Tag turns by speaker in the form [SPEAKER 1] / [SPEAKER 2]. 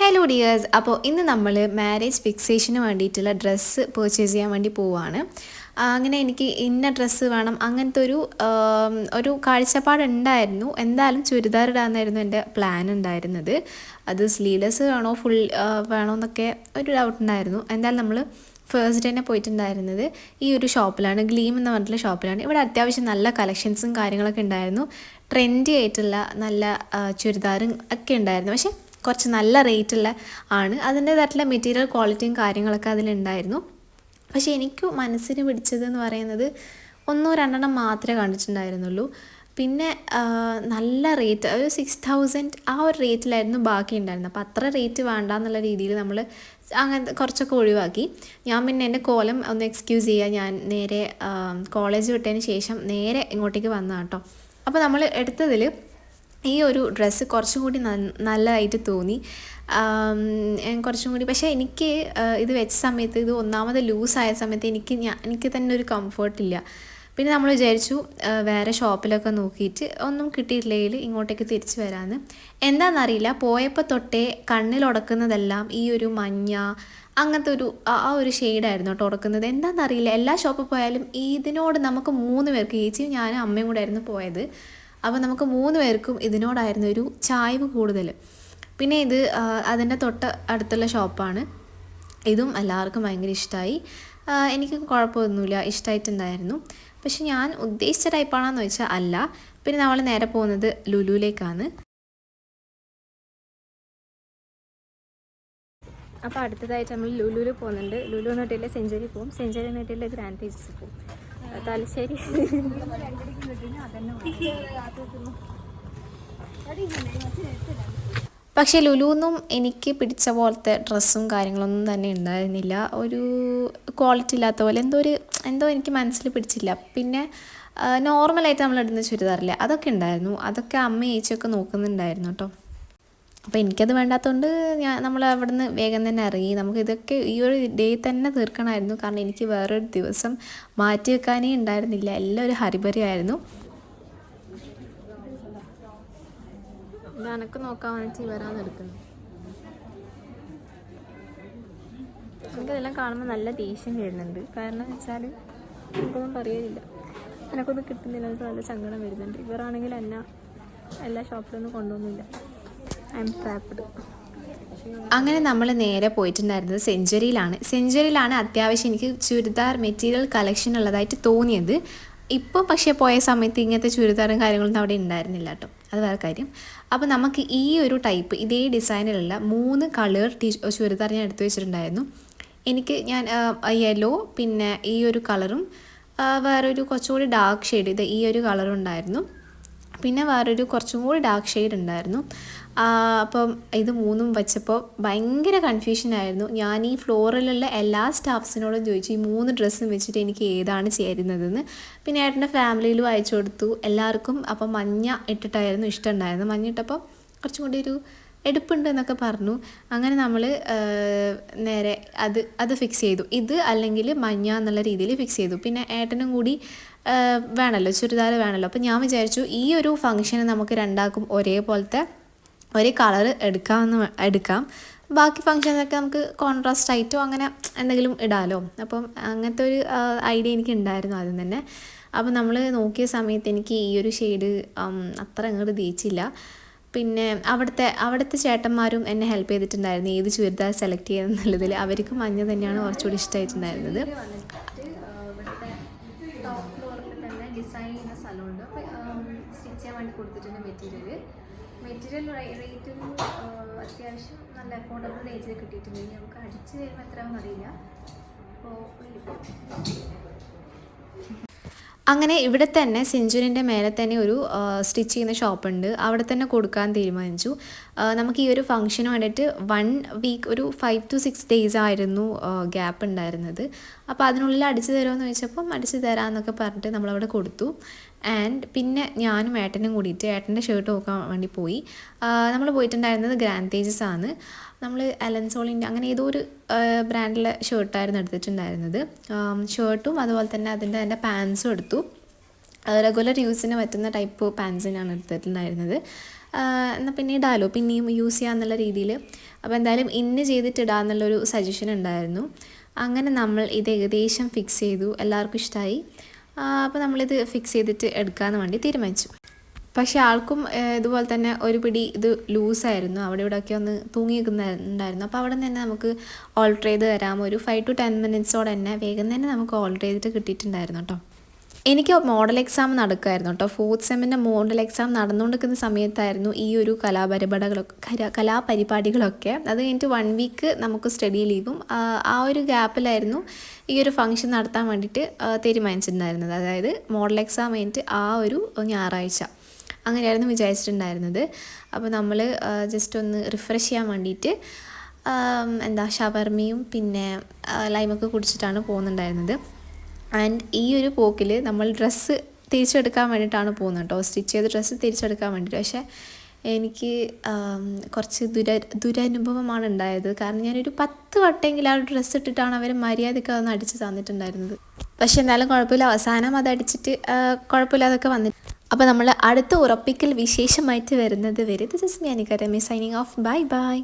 [SPEAKER 1] Hello dears അപ്പോൾ ഇന്ന് നമ്മൾ മാരേജ് ഫിക്സേഷന് വേണ്ടിയിട്ടുള്ള ഡ്രസ്സ് പർച്ചേസ് ചെയ്യാൻ വേണ്ടി പോവുകയാണ് അങ്ങനെ എനിക്ക് ഇന്ന ഡ്രസ്സ് വേണം. അങ്ങനത്തെ ഒരു ഒരു കാഴ്ചപ്പാടുണ്ടായിരുന്നു എന്തായാലും ചുരിദാർ ഇടാമെന്നായിരുന്നു എന്റെ പ്ലാൻ ഉണ്ടായിരുന്നത്. അത് സ്ലീവ്ലെസ് വേണോ ഫുൾ വേണോ എന്നൊക്കെ ഒരു ഡൗട്ട് ഉണ്ടായിരുന്നു. എന്തായാലും നമ്മൾ ഫേസ്റ്റ് ഡേനെ പോയിട്ടുണ്ടായിരുന്നത് ഈ ഒരു ഷോപ്പിലാണ് ഗ്ലീം എന്ന് പറഞ്ഞിട്ടുള്ള ഷോപ്പിലാണ് ഇവിടെ അത്യാവശ്യം നല്ല കളക്ഷൻസും കാര്യങ്ങളൊക്കെ ഉണ്ടായിരുന്നു. ട്രെൻഡി ആയിട്ടുള്ള നല്ല ചുരിദാറും ഒക്കെ ഉണ്ടായിരുന്നു. പക്ഷേ കുറച്ച് നല്ല റേറ്റുള്ള ആണ്. അതിന്റേതായിട്ടുള്ള മെറ്റീരിയൽ ക്വാളിറ്റിയും കാര്യങ്ങളൊക്കെ അതിലുണ്ടായിരുന്നു. പക്ഷേ എനിക്ക് മനസ്സിന് പിടിച്ചതെന്ന് പറയുന്നത് ഒന്നോ രണ്ടെണ്ണം മാത്രമേ കണ്ടിട്ടുണ്ടായിരുന്നുള്ളൂ. പിന്നെ നല്ല റേറ്റ് ഒരു സിക്സ് തൗസൻഡ് ആ ഒരു റേറ്റിലായിരുന്നു ബാക്കി ഉണ്ടായിരുന്നത്. അപ്പോൾ അത്ര റേറ്റ് വേണ്ട എന്നുള്ള രീതിയിൽ നമ്മൾ അങ്ങനത്തെ കുറച്ചൊക്കെ ഒഴിവാക്കി. ഞാൻ പിന്നെ എന്റെ കോലം ഒന്ന് എക്സ്ക്യൂസ് ചെയ്യുക ഞാൻ നേരെ കോളേജ് വിട്ടതിന് ശേഷം നേരെ ഇങ്ങോട്ടേക്ക് വന്നതാണ് കേട്ടോ അപ്പോൾ നമ്മൾ എടുത്തതിൽ ഈ ഒരു ഡ്രസ്സ് കുറച്ചും കൂടി നല്ലതായിട്ട് തോന്നി. കുറച്ചും കൂടി. പക്ഷേ എനിക്ക് ഇത് വെച്ച സമയത്ത് ഇത് ഒന്നാമത് ലൂസായ സമയത്ത് എനിക്ക് ഞാൻ എനിക്ക് തന്നെ ഒരു കംഫർട്ടില്ല പിന്നെ നമ്മൾ വിചാരിച്ചു വേറെ ഷോപ്പിലൊക്കെ നോക്കിയിട്ട് ഒന്നും കിട്ടിയിട്ടില്ലെങ്കിൽ ഇങ്ങോട്ടേക്ക് തിരിച്ചു വരാമെന്ന് എന്താണെന്നറിയില്ല പോയപ്പോൾ തൊട്ടേ കണ്ണിലുടക്കുന്നതെല്ലാം ഈ ഒരു മഞ്ഞ അങ്ങനത്തെ ഒരു ആ ആ ഒരു ഷെയ്ഡായിരുന്നു കേട്ടോ ഉടക്കുന്നത്. എന്താണെന്നറിയില്ല എല്ലാ ഷോപ്പിൽ പോയാലും ഇതിനോട് നമുക്ക് മൂന്ന് പേർക്ക് ചേച്ചിയും ഞാനും അമ്മയും കൂടെ ആയിരുന്നു പോയത്. അപ്പോൾ നമുക്ക് മൂന്ന് പേർക്കും ഇതിനോടായിരുന്നു ഒരു ചായ്വ് കൂടുതൽ പിന്നെ ഇത് അതിന്റെ തൊട്ട് അടുത്തുള്ള ഷോപ്പാണ്. ഇതും എല്ലാവർക്കും ഭയങ്കര ഇഷ്ടമായി എനിക്ക് കുഴപ്പമൊന്നുമില്ല ഇഷ്ടമായിട്ടുണ്ടായിരുന്നു പക്ഷെ ഞാൻ ഉദ്ദേശിച്ച ടൈപ്പാണെന്ന് വെച്ചാൽ അല്ല. പിന്നെ നമ്മൾ നേരെ പോകുന്നത് ലുലുവിലേക്കാണ് അപ്പോൾ അടുത്തതായിട്ട് നമ്മൾ ലുലുവിൽ പോകുന്നുണ്ട്. ലുലു എന്നിട്ടില്ല സെഞ്ചുറി പോകും സെഞ്ചുറി എന്നിട്ടില്ല ഗ്രാൻഡ് പേജസ് പോകും തലശ്ശേരി പക്ഷേ ലുലുവൊന്നും എനിക്ക് പിടിച്ച പോലത്തെ ഡ്രസ്സും കാര്യങ്ങളൊന്നും തന്നെ ഉണ്ടായിരുന്നില്ല. ഒരു ക്വാളിറ്റി ഇല്ലാത്ത പോലെ എന്തോ ഒരു എന്തോ എനിക്ക് മനസ്സിൽ പിടിച്ചില്ല. പിന്നെ നോർമലായിട്ട് നമ്മൾ ഇടുന്ന ചുരിദാറില്ലേ അതൊക്കെ ഉണ്ടായിരുന്നു. അതൊക്കെ അമ്മ ഏച്ചിയൊക്കെ നോക്കുന്നുണ്ടായിരുന്നു കേട്ടോ. അപ്പോൾ എനിക്കത് വേണ്ടാത്തതുകൊണ്ട് ഞാൻ നമ്മൾ അവിടെ നിന്ന് വേഗം തന്നെ ഇറങ്ങി. നമുക്ക് ഇതൊക്കെ ഈ ഒരു ഡേ തന്നെ തീർക്കണമായിരുന്നു. കാരണം എനിക്ക് വേറൊരു ദിവസം മാറ്റി വെക്കാനേ ഉണ്ടായിരുന്നില്ല. എല്ലാം ഒരു വരാന്ന് എടുക്കുന്നു എനിക്കതെല്ലാം കാണുമ്പോൾ നല്ല ദേഷ്യം വരുന്നുണ്ട്. കാരണം വെച്ചാൽ എനിക്കൊന്നും പറയാനില്ല എനക്കൊന്നും കിട്ടുന്നില്ല. നല്ല സങ്കടം വരുന്നുണ്ട്. ഇവരാണെങ്കിൽ എന്നെ എല്ലാ ഷോപ്പിലൊന്നും കൊണ്ടുപോകുന്നില്ല അങ്ങനെ നമ്മൾ നേരെ പോയിട്ടുണ്ടായിരുന്നത് സെഞ്ചുറിയിലാണ്. സെഞ്ചുറിയിലാണ് അത്യാവശ്യം എനിക്ക് ചുരിദാർ മെറ്റീരിയൽ കളക്ഷൻ ഉള്ളതായിട്ട് തോന്നിയത്. ഇപ്പോൾ പക്ഷേ പോയ സമയത്ത് ഇങ്ങനത്തെ ചുരിദാറും കാര്യങ്ങളൊന്നും അവിടെ ഉണ്ടായിരുന്നില്ല കേട്ടോ. അത് വേറെ കാര്യം. അപ്പോൾ നമുക്ക് ഈ ഒരു ടൈപ്പ് ഇതേ ഡിസൈനിലുള്ള മൂന്ന് കളർ ടീ ചുരിദാർ ഞാൻ എടുത്തു വെച്ചിട്ടുണ്ടായിരുന്നു. എനിക്ക് ഞാൻ യെല്ലോ പിന്നെ ഈ ഒരു കളറും വേറൊരു കുറച്ചുകൂടി ഡാർക്ക് ഷെയ്ഡ് ഇത് ഈ ഒരു കളറും ഉണ്ടായിരുന്നു. പിന്നെ വേറൊരു കുറച്ചും കൂടി ഡാർക്ക് ഷെയ്ഡ് ഉണ്ടായിരുന്നു. അപ്പം ഇത് മൂന്നും വെച്ചപ്പോൾ ഭയങ്കര കൺഫ്യൂഷൻ ആയിരുന്നു. ഞാൻ ഈ ഫ്ലോറിലുള്ള എല്ലാ സ്റ്റാഫ്സിനോടും ചോദിച്ചു ഈ മൂന്ന് ഡ്രസ്സും വെച്ചിട്ട് എനിക്ക് ഏതാണ് ചേരുന്നതെന്ന്? പിന്നെ ഏട്ടന്റെ ഫാമിലിയിലും അയച്ചു കൊടുത്തു. എല്ലാവർക്കും അപ്പം മഞ്ഞ ഇട്ടിട്ടായിരുന്നു ഇഷ്ടമുണ്ടായിരുന്നു മഞ്ഞ ഇട്ടപ്പോൾ കുറച്ചും കൂടി ഒരു എടുപ്പുണ്ട് എന്നൊക്കെ പറഞ്ഞു. അങ്ങനെ നമ്മൾ നേരെ അത് അത് ഫിക്സ് ചെയ്തു. ഇത് അല്ലെങ്കിൽ മഞ്ഞ എന്നുള്ള രീതിയിൽ ഫിക്സ് ചെയ്തു. പിന്നെ ഏട്ടനും കൂടി വേണമല്ലോ ചുരിദാർ വേണമല്ലോ അപ്പോൾ ഞാൻ വിചാരിച്ചു ഈ ഒരു ഫംഗ്ഷന് നമുക്ക് രണ്ടാക്കും ഒരേപോലത്തെ ഒരേ കളർ എടുക്കാമെന്ന് എടുക്കാം. ബാക്കി ഫങ്ഷനൊക്കെ നമുക്ക് കോൺട്രാസ്റ്റ് ആയിട്ടോ അങ്ങനെ എന്തെങ്കിലും ഇടാലോ. അപ്പം അങ്ങനത്തെ ഒരു ഐഡിയ എനിക്ക് ഉണ്ടായിരുന്നു ആദ്യം തന്നെ. അപ്പോൾ നമ്മൾ നോക്കിയ സമയത്ത് എനിക്ക് ഈ ഒരു ഷെയ്ഡ് അത്ര അങ്ങോട്ട് ദയിച്ചില്ല പിന്നെ അവിടുത്തെ അവിടുത്തെ ചേട്ടന്മാരും എന്നെ ഹെൽപ്പ് ചെയ്തിട്ടുണ്ടായിരുന്നു. ഏത് ചുരിദാർ സെലക്ട് ചെയ്യുന്നുള്ളതിൽ അവർക്ക് മഞ്ഞ തന്നെയാണ് കുറച്ചുകൂടി ഇഷ്ടമായിട്ടുണ്ടായിരുന്നത് സ്റ്റിച്ച് മെറ്റീരിയൽ മെറ്റീരിയൽ റേറ്റ് നല്ല അഫോർഡബിൾ കിട്ടിയിട്ടുണ്ട് ഇനി നമുക്ക് അറിയില്ല അപ്പോൾ അങ്ങനെ ഇവിടെ തന്നെ സെഞ്ചുറിന്റെ മേലെ തന്നെ ഒരു സ്റ്റിച്ച് ചെയ്യുന്ന ഷോപ്പുണ്ട്. അവിടെ തന്നെ കൊടുക്കാൻ തീരുമാനിച്ചു. നമുക്ക് ഈ ഒരു ഫംഗ്ഷന് വേണ്ടിയിട്ട് വൺ വീക്ക് ഒരു ഫൈവ് ടു സിക്സ് ഡേയ്സ് ആയിരുന്നു ഗ്യാപ്പ് ഉണ്ടായിരുന്നത്. അപ്പോൾ അതിനുള്ളിൽ അടിച്ചു തരുമെന്ന് ചോദിച്ചപ്പം അടിച്ചു തരാമെന്നൊക്കെ പറഞ്ഞിട്ട് നമ്മളവിടെ കൊടുത്തു. ആൻഡ് പിന്നെ ഞാനും ഏട്ടനും കൂടിയിട്ട് ഏട്ടന്റെ ഷർട്ട് നോക്കാൻ വേണ്ടി പോയി. നമ്മൾ പോയിട്ടുണ്ടായിരുന്നത് ഗ്രാൻഡ് തേജസ് ആണ്. നമ്മൾ അലൻസോളിന്റെ അങ്ങനെ ഏതോ ഒരു ബ്രാൻഡിലെ ഷർട്ടായിരുന്നു എടുത്തിട്ടുണ്ടായിരുന്നത്. ഷർട്ടും അതുപോലെ തന്നെ അതിന്റെ തന്നെ പാൻസും എടുത്തു. റെഗുലർ യൂസിന് പറ്റുന്ന ടൈപ്പ് പാൻസിനാണ് എടുത്തിട്ടുണ്ടായിരുന്നത്. എന്നാൽ പിന്നെ ഇടാലോ? പിന്നെയും യൂസ് ചെയ്യാമെന്നുള്ള രീതിയിൽ അപ്പോൾ എന്തായാലും ഇന്ന് ചെയ്തിട്ടിടാന്നുള്ളൊരു സജഷൻ ഉണ്ടായിരുന്നു. അങ്ങനെ നമ്മൾ ഇത് ഏകദേശം ഫിക്സ് ചെയ്തു. എല്ലാവർക്കും ഇഷ്ടമായി അപ്പോൾ നമ്മളിത് ഫിക്സ് ചെയ്തിട്ട് എടുക്കാമെന്ന് വേണ്ടി തീരുമാനിച്ചു. പക്ഷേ ആൾക്കും ഇതുപോലെ തന്നെ ഒരു പിടി ഇത് ലൂസായിരുന്നു അവിടെ ഇവിടെയൊക്കെ ഒന്ന് തൂങ്ങി നിൽക്കുന്നുണ്ടായിരുന്നു. അപ്പോൾ അവിടെ നിന്ന് തന്നെ നമുക്ക് ഓൾട്ടർ ചെയ്ത് തരാം. ഒരു ഫൈവ് ടു ടെൻ മിനിറ്റ്സോടെ തന്നെ വേഗം തന്നെ നമുക്ക് ഓൾട്ടർ ചെയ്തിട്ട് കിട്ടിയിട്ടുണ്ടായിരുന്നു കേട്ടോ. എനിക്ക് മോഡൽ എക്സാം നടക്കുമായിരുന്നു കേട്ടോ ഫോർത്ത് സെമ്മിന്റെ മോഡൽ എക്സാം നടന്നുകൊണ്ടിരിക്കുന്ന സമയത്തായിരുന്നു ഈ ഒരു കലാപരിപാടികളൊക്കെ കലാപരിപാടികളൊക്കെ. അത് കഴിഞ്ഞിട്ട് വൺ വീക്ക് നമുക്ക് സ്റ്റഡി ലീവും ആ ഒരു ഗ്യാപ്പിലായിരുന്നു ഈ ഒരു ഫംഗ്ഷൻ നടത്താൻ വേണ്ടിയിട്ട് തീരുമാനിച്ചിട്ടുണ്ടായിരുന്നത്. അതായത് മോഡൽ എക്സാം കഴിഞ്ഞിട്ട് ആ ഒരു ഞായറാഴ്ച അങ്ങനെയായിരുന്നു വിചാരിച്ചിട്ടുണ്ടായിരുന്നത്. അപ്പോൾ നമ്മൾ ജസ്റ്റ് ഒന്ന് റിഫ്രഷ് ചെയ്യാൻ വേണ്ടിയിട്ട് എന്താ ഷവർമയും പിന്നെ ലൈമൊക്കെ കുടിച്ചിട്ടാണ് പോകുന്നുണ്ടായിരുന്നത്. ആൻഡ് ഈ ഒരു പോക്കിൽ നമ്മൾ ഡ്രസ്സ് തിരിച്ചെടുക്കാൻ വേണ്ടിയിട്ടാണ് പോകുന്നത് കേട്ടോ സ്റ്റിച്ച് ചെയ്ത ഡ്രസ്സ് തിരിച്ചെടുക്കാൻ വേണ്ടിയിട്ട്. പക്ഷേ എനിക്ക് കുറച്ച് ദുര ദുരനുഭവമാണ് ഉണ്ടായത്. കാരണം ഞാനൊരു പത്ത് വട്ടെങ്കിലും ആ ഡ്രസ്സ് ഇട്ടിട്ടാണ് അവർ മര്യാദയ്ക്ക് അതൊന്ന് അടിച്ച് തന്നിട്ടുണ്ടായിരുന്നത്. പക്ഷേ എന്നാലും കുഴപ്പമില്ല. അവസാനം അത് അടിച്ചിട്ട് കുഴപ്പമില്ലാതൊക്കെ വന്നിട്ട് അപ്പോൾ നമ്മൾ അടുത്ത ഉറപ്പിക്കൽ വിശേഷമായിട്ട് വരുന്നത് വരെ ദിസ് ഇസ് മി അനിക രമേ സൈനിങ് ഓഫ് ബൈ ബൈ